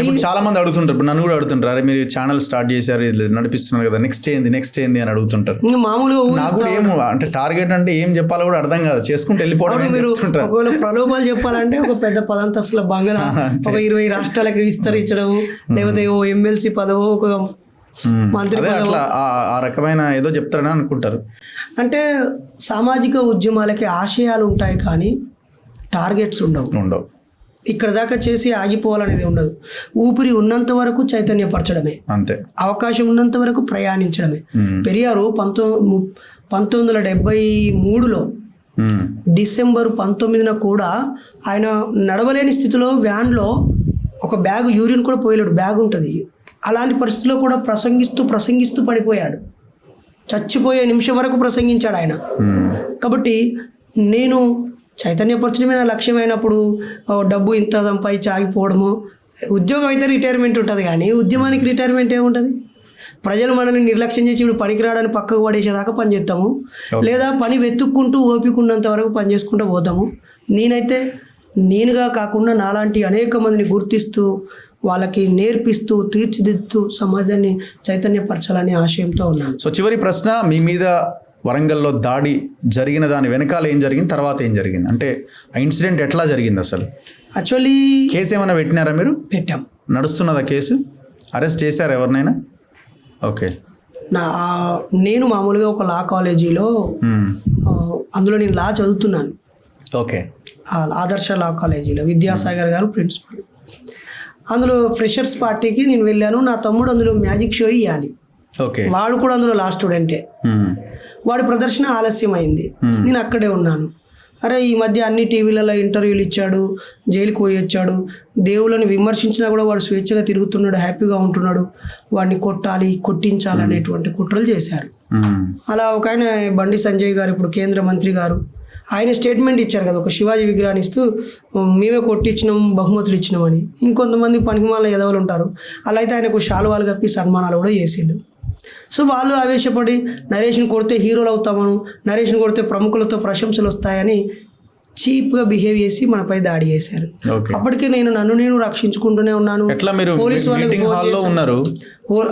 ఇప్పుడు చాలా మంది అడుగుతుంటారు. నన్ను కూడా అడుగుతుంటారు. అరే మీరు ఛానల్ స్టార్ట్ చేశారు నడిపిస్తున్నారు కదా నెక్స్ట్ ఏంది నెక్స్ట్ ఏంది అని అడుగుతుంటారు. మామూలుగా నాకు ఏం అంటే టార్గెట్ అంటే ఏం చెప్పాలో కూడా అర్థం కాదు. చేసుకుంటూ వెళ్ళిపోవడం మీరు ఒకవేళ ప్రలోభాలు చెప్పాలంటే ఒక పెద్ద పదంతస్తుల బంగళా ఒక ఇరవై రాష్ట్రాలకు విస్తరించడం లేకపోతే ఓ ఎమ్మెల్సీ పదవో ఒక మంత్రి అట్లా ఆ రకమైన ఏదో చెప్తారని అనుకుంటారు. అంటే సామాజిక ఉద్యమాలకి ఆశయాలు ఉంటాయి కానీ టార్గెట్స్ ఉండవు. ఉండవు. ఇక్కడ దాకా చేసి ఆగిపోవాలనేది ఉండదు. ఊపిరి ఉన్నంత వరకు చైతన్యపరచడమే. అంతే. అవకాశం ఉన్నంత వరకు ప్రయాణించడమే. పెరియారు పంతొమ్మిది పంతొమ్మిది వందల డెబ్బై మూడులో. డిసెంబర్ పంతొమ్మిదిన కూడా ఆయన నడవలేని స్థితిలో వ్యాన్లో ఒక బ్యాగ్ యూరిన్ కూడా పోయలేడు. బ్యాగ్ ఉంటుంది. అలాంటి పరిస్థితిలో కూడా ప్రసంగిస్తూ ప్రసంగిస్తూ పడిపోయాడు. చచ్చిపోయే నిమిషం వరకు ప్రసంగించాడు ఆయన. కాబట్టి నేను చైతన్యపరచడమే నా లక్ష్యమైనప్పుడు డబ్బు ఇంత సంపాదించి ఆగిపోవడము. ఉద్యోగం అయితే రిటైర్మెంట్ ఉంటుంది కానీ ఉద్యమానికి రిటైర్మెంట్ ఏముంటుంది? ప్రజలు మనల్ని నిర్లక్ష్యం చేసి ఇప్పుడు పనికిరాడని పక్కకు పడేసేదాకా పని చేస్తాము లేదా పని వెతుక్కుంటూ ఓపికన్నంత వరకు పని చేసుకుంటూ పోతాము. నేనైతే నేనుగా కాకుండా నాలాంటి అనేక మందిని గుర్తిస్తూ వాళ్ళకి నేర్పిస్తూ తీర్చిదిద్దుతూ సమాజాన్ని చైతన్యపరచాలనే ఆశయంతో ఉన్నాను. సో చివరి ప్రశ్న మీ మీద వరంగల్లో దాడి జరిగిన దాని వెనకాల ఏం జరిగింది? తర్వాత ఏం జరిగింది? అంటే ఆ ఇన్సిడెంట్ ఎట్లా జరిగింది అసలు? యాక్చువల్లీ కేసు ఏమైనా పెట్టినారా మీరు? పెట్టాం. నడుస్తున్నదా కేసు? అరెస్ట్ చేశారా ఎవరినైనా? ఓకే. నా నేను మామూలుగా ఒక లా కాలేజీలో అందులో నేను లా చదువుతున్నాను. ఓకే. ఆదర్శ లా కాలేజీలో విద్యాసాగర్ గారు ప్రిన్సిపల్. అందులో ఫ్రెషర్స్ పార్టీకి నేను వెళ్ళాను. నా తమ్ముడు అందులో మ్యాజిక్ షో ఇవ్వాలి వాడు కూడా అందులో లా స్టూడెంటే ఉమ్. వాడి ప్రదర్శన ఆలస్యం అయింది నేను అక్కడే ఉన్నాను. అరే ఈ మధ్య అన్ని టీవీలలో ఇంటర్వ్యూలు ఇచ్చాడు జైలుకి పోయి వచ్చాడు. దేవుళ్ళని విమర్శించినా కూడా వాడు స్వేచ్ఛగా తిరుగుతున్నాడు హ్యాపీగా ఉంటున్నాడు. వాడిని కొట్టాలి కొట్టించాలి అనేటువంటి కుట్రలు చేశారు. అలా ఒక ఆయన బండి సంజయ్ గారు ఇప్పుడు కేంద్ర మంత్రి గారు ఆయన స్టేట్మెంట్ ఇచ్చారు కదా ఒక శివాజీ విగ్రహాన్ని ఇస్తూ మేమే కొట్టించినాం బహుమతులు ఇచ్చినామని ఇంకొంతమంది పనికిమాల ఎదవలు ఉంటారు. అలా అయితే ఆయనకు శాలువాలు కప్పి సన్మానాలు కూడా చేసిండు. సో వాళ్ళు ఆవేశపడి నరేష్ని కొడితే హీరోలు అవుతామను నరేష్ని కొడితే ప్రముఖులతో ప్రశంసలు వస్తాయని చీప్గా బిహేవ్ చేసి మనపై దాడి చేశారు. అప్పటికే నేను నన్ను నేను రక్షించుకుంటూనే ఉన్నాను. పోలీస్ చేశాను. ఉన్నారు?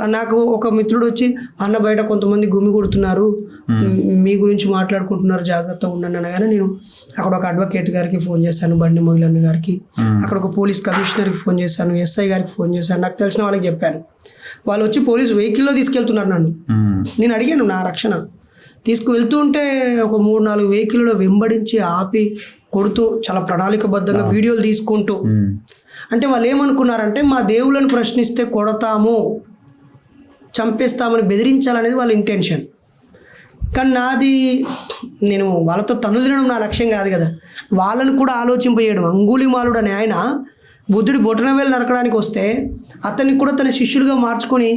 నాకు ఒక మిత్రుడు వచ్చి అన్న బయట కొంతమంది గుమి కొడుతున్నారు. మీ గురించి మాట్లాడుకుంటున్నారు జాగ్రత్తగా ఉండండి అనగానే నేను అక్కడ ఒక అడ్వకేట్ గారికి ఫోన్ చేశాను బండి మొయిలన్న గారికి. అక్కడ ఒక పోలీస్ కమిషనర్కి ఫోన్ చేశాను ఎస్ఐ గారికి ఫోన్ చేశాను నాకు తెలిసిన వాళ్ళకి చెప్పాను. వాళ్ళు వచ్చి పోలీస్ వెహికల్లో తీసుకెళ్తున్నారు నన్ను. నేను అడిగాను నా రక్షణ. తీసుకువెళ్తూ ఉంటే ఒక మూడు నాలుగు వెహికల్లో వెంబడించి ఆపి కొడుతూ చాలా ప్రణాళికబద్ధంగా వీడియోలు తీసుకుంటూ. అంటే వాళ్ళు ఏమనుకున్నారంటే మా దేవుళ్ళని ప్రశ్నిస్తే కొడతాము చంపేస్తామని బెదిరించాలనేది వాళ్ళ ఇంటెన్షన్ కానీ నాది నేను వాళ్ళతో తన్ను తినడం నా లక్ష్యం కాదు కదా. వాళ్ళని కూడా ఆలోచింపజేయడం అంగుళిమాలుడు అనే ఆయన బుద్ధుడి బొటనవేలు నరకడానికి వస్తే అతన్ని కూడా తన శిష్యుడిగా మార్చుకొని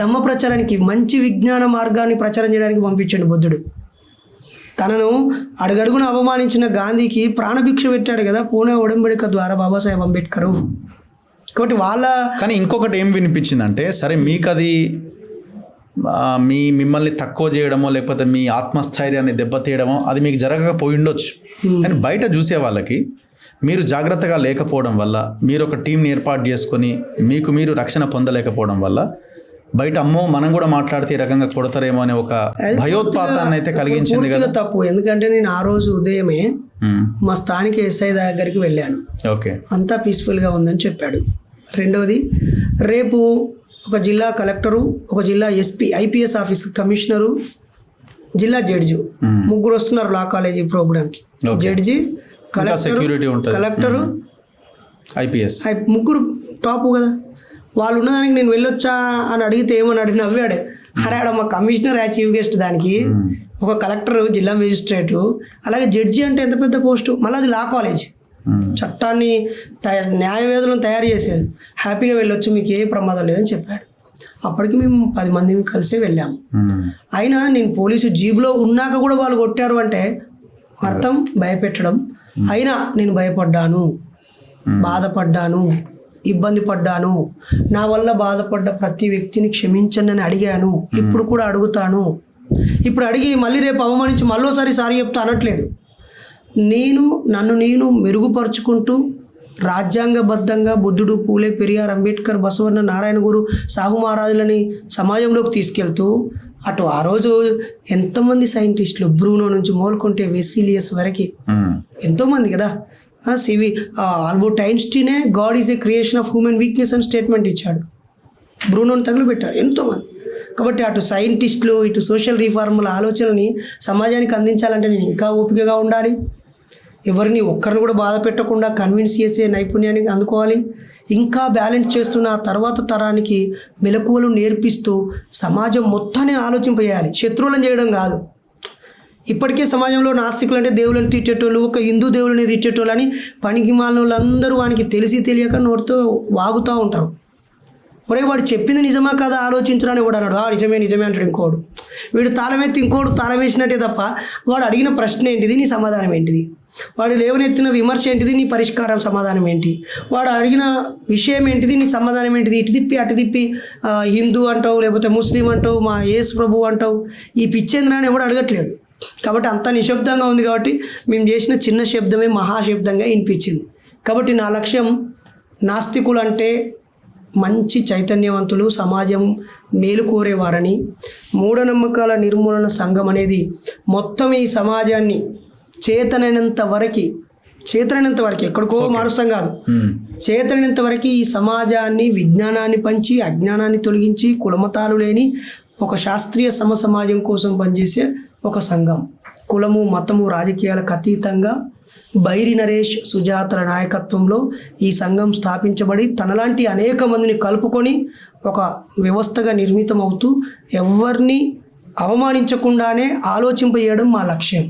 ధమ్మ ప్రచారానికి మంచి విజ్ఞాన మార్గాన్ని ప్రచారం చేయడానికి పంపించాడు బుద్ధుడు. తనను అడుగడుగున అవమానించిన గాంధీకి ప్రాణభిక్ష పెట్టాడు కదా పూణే ఒడంబడిక ద్వారా బాబాసాహెబ్ అంబేద్కర్. కాబట్టి వాళ్ళ కానీ ఇంకొకటి ఏం వినిపించిందంటే సరే మీకు అది మీ మిమ్మల్ని తక్కువ చేయడమో లేకపోతే మీ ఆత్మస్థైర్యాన్ని దెబ్బతీయడమో అది మీకు జరగకపోయి ఉండొచ్చు. కానీ బయట చూసే వాళ్ళకి మీరు జాగ్రత్తగా లేకపోవడం వల్ల మీరు ఒక టీంని ఏర్పాటు చేసుకొని మీకు మీరు రక్షణ పొందలేకపోవడం వల్ల బయట అమ్మో మనం కూడా మాట్లాడితే ఈ రకంగా కొడతారేమో అనే ఒక భయోత్పాతాన్ని అయితే కలిగించింది కదా? తప్పు. ఎందుకంటే నేను ఆ రోజు ఉదయమే మా స్థానిక ఎస్ఐ దగ్గరికి వెళ్ళాను. ఓకే. అంతా పీస్ఫుల్గా ఉందని చెప్పాడు. రెండవది రేపు ఒక జిల్లా కలెక్టరు ఒక జిల్లా ఎస్పీ ఐపీఎస్ ఆఫీస్ కమిషనరు జిల్లా జడ్జి ముగ్గురు వస్తున్నారు లా కాలేజీ ప్రోగ్రామ్కి. జడ్జి కలెక్టర్ security ఉంటుంది. Collector IPS. ముగ్గురు టాప్ కదా. వాళ్ళు ఉన్నదానికి నేను వెళ్ళొచ్చా అని అడిగితే ఏమని అడిగి నవ్వాడు. అరే ఆడ మా కమిషనర్ ఆ చీఫ్ గెస్ట్ దానికి ఒక కలెక్టర్ జిల్లా మేజిస్ట్రేట్ అలాగే జడ్జి అంటే ఎంత పెద్ద పోస్టు? మళ్ళీ అది లా కాలేజ్. చట్టాన్ని తయారు న్యాయవేదులను తయారు చేసేది. హ్యాపీగా వెళ్ళొచ్చు మీకు ఏ ప్రమాదం లేదని చెప్పాడు. అప్పటికి మేము పది మంది కలిసే వెళ్ళాము. అయినా నేను పోలీసు జీబులో ఉన్నాక కూడా వాళ్ళు కొట్టారు అంటే అర్థం భయపెట్టడం అయినా నేను భయపడ్డాను బాధపడ్డాను ఇబ్బంది పడ్డాను. నా వల్ల బాధపడ్డ ప్రతి వ్యక్తిని క్షమించండి అని అడిగాను. ఇప్పుడు కూడా అడుగుతాను. ఇప్పుడు అడిగి మళ్ళీ రేపు అవమానించి మళ్ళోసారి సారీ చెప్తా అనట్లేదు. నేను నన్ను నేను మెరుగుపరుచుకుంటూ రాజ్యాంగబద్ధంగా బుద్ధుడు పూలే పెరియార్ అంబేద్కర్ బసవన్న నారాయణ గురు సాహు మహారాజులని సమాజంలోకి తీసుకెళ్తూ అటు ఆ రోజు ఎంతమంది సైంటిస్టులు బ్రూనో నుంచి మొదలుకుంటే వెసిలియస్ వరకు. ఎంతోమంది కదా? సివి Albert ఐన్స్టీనే God is a creation of human weakness అని స్టేట్మెంట్ ఇచ్చాడు. బ్రూనోని తగులుపెట్టారు ఎంతోమంది. కాబట్టి అటు సైంటిస్టులు ఇటు సోషల్ రిఫార్ముల ఆలోచనని సమాజానికి అందించాలంటే నేను ఇంకా ఓపికగా ఉండాలి. ఎవరిని ఒక్కరిని కూడా బాధ పెట్టకుండా కన్విన్స్ చేసే నైపుణ్యానికి అందుకోవాలి. ఇంకా బ్యాలెన్స్ చేస్తున్న తర్వాత తరానికి మెలకువలు నేర్పిస్తూ సమాజం మొత్తాన్ని ఆలోచింపజేయాలి. శత్రువులను చేయడం కాదు. ఇప్పటికే సమాజంలో నాస్తికులు అంటే దేవుళ్ళని తిట్టేటోళ్ళు ఒక హిందూ దేవుళ్ళని తిట్టేటోళ్ళు అని పనికి వాళ్ళందరూ వానికి తెలిసి తెలియక నోటితో వాగుతూ ఉంటారు. ఒరే వాడు చెప్పింది నిజమా కదా ఆలోచించడానికి వాడు అన్నాడు. "ఆ, నిజమే నిజమే అంటాడు ఇంకోడు. వీడు తాళం ఎత్తి ఇంకోడు తాళం వేసినట్టే తప్ప వాడు అడిగిన ప్రశ్న ఏంటిది? నీ సమాధానం ఏంటిది? వాడు లేవనెత్తిన విమర్శ ఏంటిది? నీ పరిష్కారం సమాధానం ఏంటి? వాడు అడిగిన విషయం ఏంటిది? నీ సమాధానం ఏంటిది? ఇటు తిప్పి అటు తిప్పి హిందూ అంటావు లేకపోతే ముస్లిం అంటావు మా యేసు ప్రభు అంటావు. ఈ పిచ్చేంద్రాన్ని ఎవడు అడగట్లేడు. కాబట్టి అంత నిశ్శబ్దంగా ఉంది కాబట్టి మేము చేసిన చిన్న శబ్దమే మహాశబ్దంగా వినిపించింది. కాబట్టి నా లక్ష్యం నాస్తికులు అంటే మంచి చైతన్యవంతులు సమాజం మేలు కోరేవారని మూఢనమ్మకాల నిర్మూలన సంఘం అనేది మొత్తం ఈ సమాజాన్ని చేతనైనంత వరకు చేతనైనంత వరకు ఎక్కడికో మారుస్తాం కాదు. చేతనైనంత వరకు ఈ సమాజాన్ని విజ్ఞానాన్ని పంచి అజ్ఞానాన్ని తొలగించి కులమతాలు లేని ఒక శాస్త్రీయ సమ సమాజం కోసం పనిచేసే ఒక సంఘం. కులము మతము రాజకీయాలకు అతీతంగా బైరి నరేష్ సుజాతల నాయకత్వంలో ఈ సంఘం స్థాపించబడి తనలాంటి అనేక మందిని కలుపుకొని ఒక వ్యవస్థగా నిర్మితం అవుతూ ఎవరిని అవమానించకుండానే ఆలోచింపజేయడం మా లక్ష్యం.